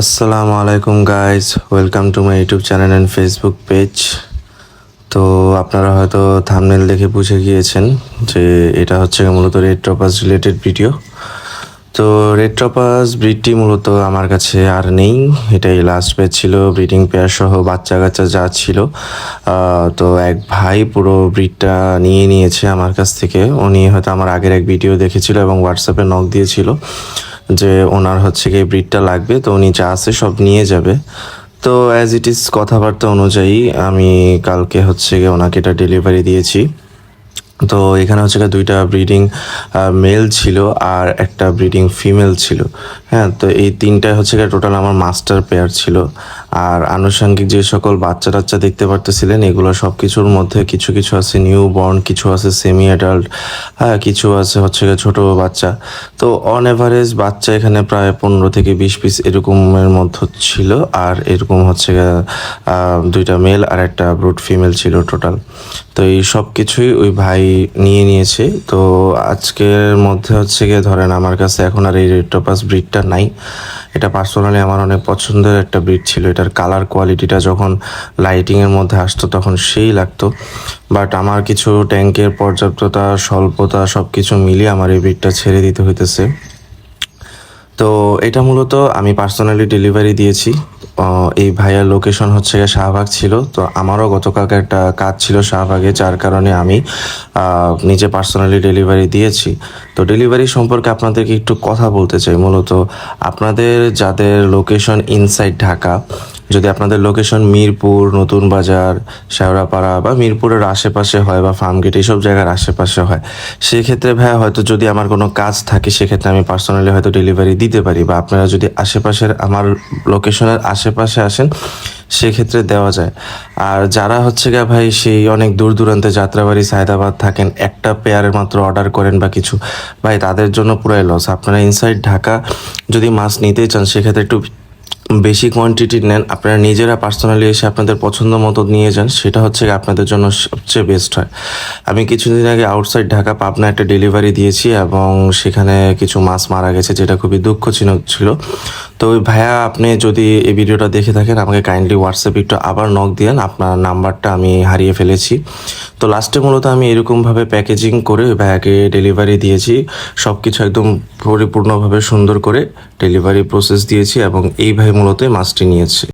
আসসালামু আলাইকুম guys welcome to my YouTube channel and Facebook page তো আপনারা হয়তো থামনেল দেখে বুঝে গিয়েছেন যে এটা হচ্ছে মূলত রেড টপাস রিলেটেড ভিডিও তো রেড টপাস ব্রিডটি মূলত আমার কাছে আর নেই। এটাই লাস্ট পেজ ছিল ব্রিডিং পেয়ার সহ বাচ্চা কাচ্চা যা ছিল। তো এক ভাই পুরো ব্রিডটা নিয়ে নিয়েছে আমার কাছ থেকে। উনি হয়তো আমার আগের এক ভিডিও দেখেছিল এবং হোয়াটসঅ্যাপে নক দিয়েছিল। যে ওনার হচ্ছে কি ব্রিডটা লাগবে, তো উনি যা আছে সব নিয়ে যাবে। তো অ্যাজ ইট ইজ কথাবার্তা অনুযায়ী আমি কালকে হচ্ছে গিয়ে ওনাকে এটা ডেলিভারি দিয়েছি। তো এখানে হচ্ছে দুইটা ব্রিডিং মেল ছিল আর একটা ব্রিডিং ফিমেল ছিল। হ্যাঁ তো এই তিনটায় হচ্ছে টোটাল আমার মাস্টার পেয়ার ছিল। আর আনুষঙ্গিক যে সকল বাচ্চা টাচ্চা দেখতে পারতেছিলেন, এগুলো সব কিছুর মধ্যে কিছু কিছু আছে নিউ বর্ন কিছু আছে সেমি অ্যাডাল্ট হ্যাঁ কিছু আছে হচ্ছে ছোটো বাচ্চা। তো অন এভারেজ বাচ্চা এখানে প্রায় পনেরো থেকে বিশ পিস এরকমের মধ্যে ছিল আর এরকম হচ্ছে দুইটা মেল আর একটা ব্রুট ফিমেল ছিল টোটাল তো এই সব কিছুই ওই ভাই নিয়ে নিয়েছে। তো আজকের মধ্যে হচ্ছে গিয়ে ধরেন আমার কাছে এখন আর এই রেট্রোপাস ব্রিডটা নাই। এটা পার্সোনালি আমার অনেক পছন্দের একটা ব্রিড ছিল এটার কালার কোয়ালিটিটা যখন লাইটিংয়ের মধ্যে আসতো তখন সেই লাগতো। বাট আমার কিছু ট্যাঙ্কের পর্যাপ্ততা, স্বল্পতা সব কিছু মিলিয়ে আমার এই ব্রিডটা ছেড়ে দিতে হইতেছে। তো এটা মূলত আমি পার্সোনালি ডেলিভারি দিয়েছি। এই ভাইয়ার লোকেশন হচ্ছে শাহবাগ ছিল। তো আমারও গতকালকে একটা কাজ ছিল শাহবাগে, যার কারণে আমি নিজে পার্সোনালি ডেলিভারি দিয়েছি। তো ডেলিভারি সম্পর্কে আপনাদেরকে একটু কথা বলতে চাই। মূলত আপনাদের যাদের লোকেশন ইনসাইড ঢাকা যদি আপনাদের লোকেশন মিরপুর, নতুন বাজার, শেওড়াপাড়া বা মিরপুরের আশেপাশে হয় বা ফার্মগেট এইসব জায়গার আশেপাশে হয়, সেক্ষেত্রে ভাইয়া হয়তো যদি আমার কোনো কাজ থাকে, সেক্ষেত্রে আমি পার্সোনালি হয়তো ডেলিভারি দিতে পারি বা আপনারা যদি আশেপাশের আমার লোকেশনের আশেপাশে আসেন, সেক্ষেত্রে দেওয়া যায়। আর যারা হচ্ছে গিয়ে ভাই সেই অনেক দূর দূরান্তে যাত্রাবাড়ি, সায়দাবাদ থাকেন, একটা পেয়ারের মাত্র অর্ডার করেন বা কিছু, ভাই তাদের জন্য পুরাই লস আপনারা ইনসাইড ঢাকা যদি মাছ নিতে চান, সেক্ষেত্রে একটু বেশি কোয়ান্টিটি নেন, আপনারা নিজেরা পার্সোনালি এসে আপনাদের পছন্দ মতো নিয়ে যান, সেটা হচ্ছে আপনাদের জন্য সবচেয়ে বেস্ট হয়। আমি কিছুদিন আগে আউটসাইড ঢাকা পাবনা একটা ডেলিভারি দিয়েছি এবং সেখানে কিছু মাছ মারা গেছে, যেটা খুবই দুঃখজনক ছিল। তো ভাইয়া, আপনি যদি এই ভিডিওটা দেখে থাকেন, আমাকে কাইন্ডলি হোয়াটসঅ্যাপে একটু আবার নক দিয়েন। আপনার নাম্বারটা আমি হারিয়ে ফেলেছি। তো লাস্টে মূলত আমি এরকমভাবে প্যাকেজিং করে ভাইয়াকে ডেলিভারি দিয়েছি। সব কিছু একদম পরিপূর্ণভাবে সুন্দর করে ডেলিভারি প্রসেস দিয়েছি এবং এই ভাই মূলত মাছটি নিয়েছে।